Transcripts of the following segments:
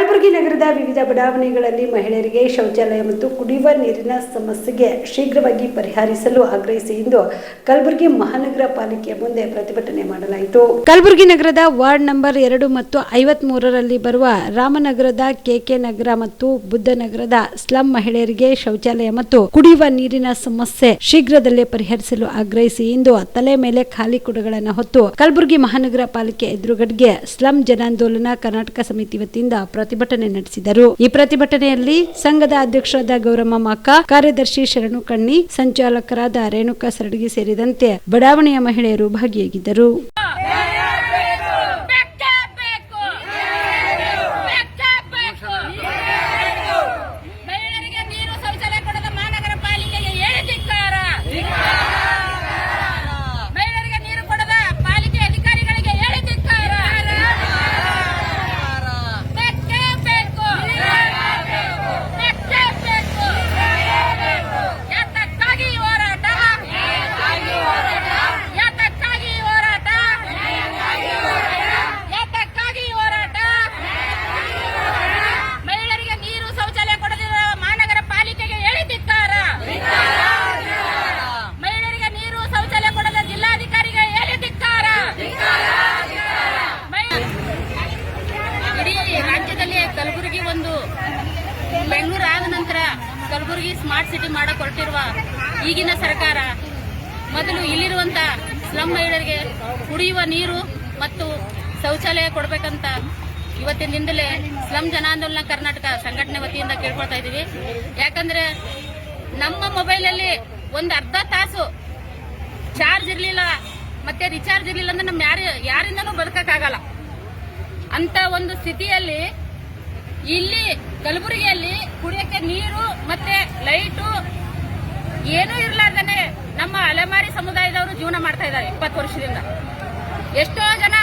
ಕಲಬುರಗಿ ನಗರದ ವಿವಿಧ ಬಡಾವಣೆಗಳಲ್ಲಿ ಮಹಿಳೆಯರಿಗೆ ಶೌಚಾಲಯ ಮತ್ತು ಕುಡಿಯುವ ನೀರಿನ ಸಮಸ್ಯೆಗೆ ಶೀಘ್ರವಾಗಿ ಪರಿಹರಿಸಲು ಆಗ್ರಹಿಸಿ ಇಂದು ಕಲಬುರಗಿ ಮಹಾನಗರ ಪಾಲಿಕೆಯ ಮುಂದೆ ಪ್ರತಿಭಟನೆ ಮಾಡಲಾಯಿತು. ಕಲಬುರಗಿ ನಗರದ ವಾರ್ಡ್ ನಂಬರ್ ಎರಡು ಮತ್ತು ಐವತ್ ಮೂರರಲ್ಲಿ ಬರುವ ರಾಮನಗರದ ಕೆಕೆ ನಗರ ಮತ್ತು ಬುದ್ಧನಗರದ ಸ್ಲಂ ಮಹಿಳೆಯರಿಗೆ ಶೌಚಾಲಯ ಮತ್ತು ಕುಡಿಯುವ ನೀರಿನ ಸಮಸ್ಯೆ ಶೀಘ್ರದಲ್ಲೇ ಪರಿಹರಿಸಲು ಆಗ್ರಹಿಸಿ ಇಂದು ತಲೆ ಮೇಲೆ ಖಾಲಿ ಕುಡಗಳನ್ನು ಹೊತ್ತು ಕಲಬುರಗಿ ಮಹಾನಗರ ಪಾಲಿಕೆ ಎದುರುಗಡೆಗೆ ಸ್ಲಂ ಜನಾಂದೋಲನ ಕರ್ನಾಟಕ ಸಮಿತಿ ವತಿಯಿಂದ ಪ್ರತಿಭಟನೆ ನಡೆಸಿದರು. ಈ ಪ್ರತಿಭಟನೆಯಲ್ಲಿ ಸಂಘದ ಅಧ್ಯಕ್ಷರಾದ ಗೌರಮ್ಮ ಮಾಕ ಕಾರ್ಯದರ್ಶಿ ಶರಣು ಕಣ್ಣಿ, ಸಂಚಾಲಕರಾದ ರೇಣುಕಾ ಸರಡಗಿ ಸೇರಿದಂತೆ ಬಡಾವಣೆಯ ಮಹಿಳೆಯರು ಭಾಗಿಯಾಗಿದ್ದರು. ನಂತರ ಕಲಬುರಗಿ ಸ್ಮಾರ್ಟ್ ಸಿಟಿ ಮಾಡಕ್ ಹೊರಟಿರುವ ಈಗಿನ ಸರ್ಕಾರ, ಮೊದಲು ಇಲ್ಲಿರುವಂತ ಸ್ಲಂ ಮಹಿಳೆಯರಿಗೆ ಕುಡಿಯುವ ನೀರು ಮತ್ತು ಶೌಚಾಲಯ ಕೊಡಬೇಕಂತ ಇವತ್ತಿನಿಂದಲೇ ಸ್ಲಂ ಜನಾಂದೋಲನ ಕರ್ನಾಟಕ ಸಂಘಟನೆ ವತಿಯಿಂದ ಕೇಳ್ಕೊಳ್ತಾ ಇದ್ದೀವಿ. ಯಾಕಂದ್ರೆ ನಮ್ಮ ಮೊಬೈಲಲ್ಲಿ ಒಂದು ಅರ್ಧ ತಾಸು ಚಾರ್ಜ್ ಇರಲಿಲ್ಲ ಮತ್ತೆ ರಿಚಾರ್ಜ್ ಇರಲಿಲ್ಲ ಅಂದ್ರೆ ನಮ್ಮ ಯಾರು ಯಾರಿಂದನೂ ಬದುಕಕ್ಕಾಗಲ್ಲ. ಅಂತ ಒಂದು ಸ್ಥಿತಿಯಲ್ಲಿ ಇಲ್ಲಿ ಕಲಬುರಗಿಯಲ್ಲಿ ಕುಡಿಯಕ್ಕೆ ನೀರು ಮತ್ತೆ ಲೈಟು ಏನೂ ಇರ್ಲಾರ್ದನೆ ನಮ್ಮ ಅಲೆಮಾರಿ ಸಮುದಾಯದವರು ಜೀವನ ಮಾಡ್ತಾ ಇದ್ದಾರೆ ಇಪ್ಪತ್ತು ವರ್ಷದಿಂದ. ಎಷ್ಟೋ ಜನ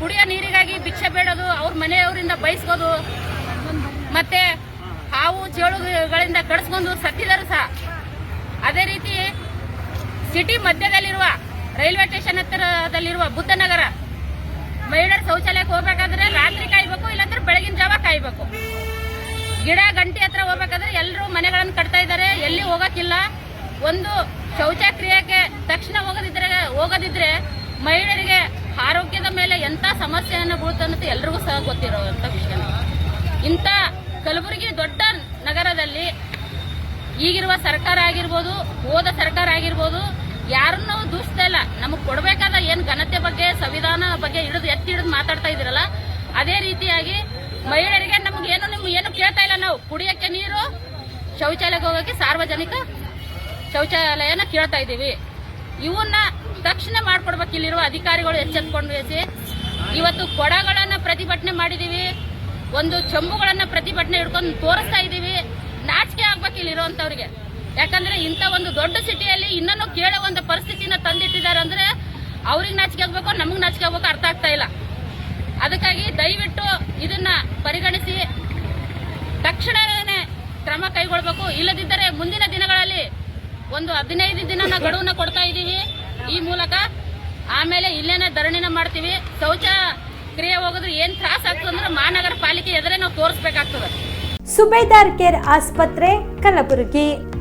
ಕುಡಿಯೋ ನೀರಿಗಾಗಿ ಭಿಕ್ಷೆ ಬೇಡೋದು, ಅವ್ರ ಮನೆಯವರಿಂದ ಬಯಸ್ಕೋದು ಮತ್ತೆ ಹಾವು ಚೇಳುಗಳಿಂದ ಕಡಿಸ್ಕೊಂಡು ಸತ್ತಿದರು ಸಹ. ಅದೇ ರೀತಿ ಸಿಟಿ ಮಧ್ಯದಲ್ಲಿರುವ ರೈಲ್ವೆ ಸ್ಟೇಷನ್ ಹತ್ತಿರದಲ್ಲಿರುವ ಬುದ್ಧನಗರ ಮಹಿಳೆಯರು ಶೌಚಾಲಯಕ್ಕೆ ಹೋಗ್ಬೇಕಾದ್ರೆ ರಾತ್ರಿ ಕಾಯ್ಬೇಕು, ಇಲ್ಲಾಂದ್ರೆ ಬೆಳಗಿನ ಜಾವ ಕಾಯ್ಬೇಕು. ಗಿಡ, ಗಂಟೆ ಹತ್ರ ಹೋಗ್ಬೇಕಾದ್ರೆ ಎಲ್ಲರೂ ಮನೆಗಳನ್ನು ಕಟ್ತಾ ಇದ್ದಾರೆ ಎಲ್ಲಿ ಹೋಗಕ್ಕಿಲ್ಲ. ಒಂದು ಶೌಚ ಕ್ರಿಯೆಗೆ ತಕ್ಷಣ ಹೋಗದಿದ್ರೆ ಹೋಗದಿದ್ರೆ ಮಹಿಳೆಯರಿಗೆ ಆರೋಗ್ಯದ ಮೇಲೆ ಎಂತ ಸಮಸ್ಯೆಯನ್ನು ಬೀಳುತ್ತೆ ಅನ್ನೋದು ಎಲ್ರಿಗೂ ಸಹ ಗೊತ್ತಿರುವಂತ ವಿಷಯ. ಇಂಥ ಕಲಬುರಗಿ ದೊಡ್ಡ ನಗರದಲ್ಲಿ ಈಗಿರುವ ಸರ್ಕಾರ ಆಗಿರ್ಬೋದು, ಹೋದ ಸರ್ಕಾರ ಆಗಿರ್ಬೋದು, ಯಾರನ್ನೂ ದೂಷಿಸ್ತಾ ಇಲ್ಲ ನಮಗೆ ಕೊಡಬೇಕಾದ ಏನು ಘನತೆ ಬಗ್ಗೆ, ಸಂವಿಧಾನ ಬಗ್ಗೆ ಹಿಡಿದು ಎತ್ತಿ ಹಿಡಿದು ಮಾತಾಡ್ತಾ ಇದ್ದೀರಲ್ಲ, ಅದೇ ರೀತಿಯಾಗಿ ಮಹಿಳೆಯರಿಗೆ ನಮ್ಗೆ ಏನು, ನಿಮ್ಗೆ ಏನು ಕೇಳ್ತಾ ಇಲ್ಲ ನಾವು? ಕುಡಿಯಕ್ಕೆ ನೀರು, ಶೌಚಾಲಯಕ್ಕೆ ಹೋಗಕ್ಕೆ ಸಾರ್ವಜನಿಕ ಶೌಚಾಲಯನ ಕೇಳ್ತಾ ಇದ್ದೀವಿ. ಇವನ್ನ ತಕ್ಷಣ ಮಾಡ್ಕೊಡ್ಬೇಕು. ಇಲ್ಲಿರುವ ಅಧಿಕಾರಿಗಳು ಎಚ್ಚೆತ್ಕೊಂಡು ಇವತ್ತು ಕೊಡಗಳನ್ನ ಪ್ರತಿಭಟನೆ ಮಾಡಿದೀವಿ ಒಂದು ಚಂಬುಗಳನ್ನ ಪ್ರತಿಭಟನೆ ಹಿಡ್ಕೊಂಡು ತೋರಿಸ್ತಾ ಇದ್ದೀವಿ. ನಾಚಿಕೆ ಆಗ್ಬೇಕು ಇಲ್ಲಿರುವಂತವ್ರಿಗೆ ಯಾಕಂದ್ರೆ ಇಂಥ ಒಂದು ದೊಡ್ಡ ಸಿಟಿಯಲ್ಲಿ ಇನ್ನೂ ಕೇಳೋ ಒಂದು ಪರಿಸ್ಥಿತಿನ ತಂದಿಟ್ಟಿದ್ದಾರೆ ಅಂದ್ರೆ ಅವ್ರಿಗೆ ನಾಚಿಕೆ ಆಗ್ಬೇಕು, ನಮಗೆ ನಾಚಿಕೆ ಆಗ್ಬೇಕು ಅರ್ಥ ಆಗ್ತಾ ಇಲ್ಲ. ಅದಕ್ಕಾಗಿ ದಯವಿಟ್ಟು ಇದನ್ನ ಪರಿಗಣಿಸಿ. ತಕ್ಷಣವೇ ಕ್ರಮ ಕೈಗೊಳ್ಬೇಕು. ಇಲ್ಲದಿದ್ದರೆ ಮುಂದಿನ ದಿನಗಳಲ್ಲಿ ಒಂದು ಹದಿನೈದು ದಿನನ ಗಡುವನ್ನ ಕೊಡ್ತಾ ಇದ್ದೀವಿ. ಈ ಮೂಲಕ ಆಮೇಲೆ ಇಲ್ಲೇನೆ ಧರಣಿನ ಮಾಡ್ತೀವಿ. ಶೌಚ ಕ್ರಿಯೆ ಹೋಗಿದ್ರೆ ಏನ್ ತ್ರಾಸ ಆಗ್ತದೆ ಅಂದ್ರೆ ಮಹಾನಗರ ಪಾಲಿಕೆ ಎದುರೇ ನಾವು ತೋರಿಸ್ಬೇಕಾಗ್ತದೆ. ಸುಬೇದಾರ್ ಕೇರ್ ಆಸ್ಪತ್ರೆ, ಕಲಬುರಗಿ.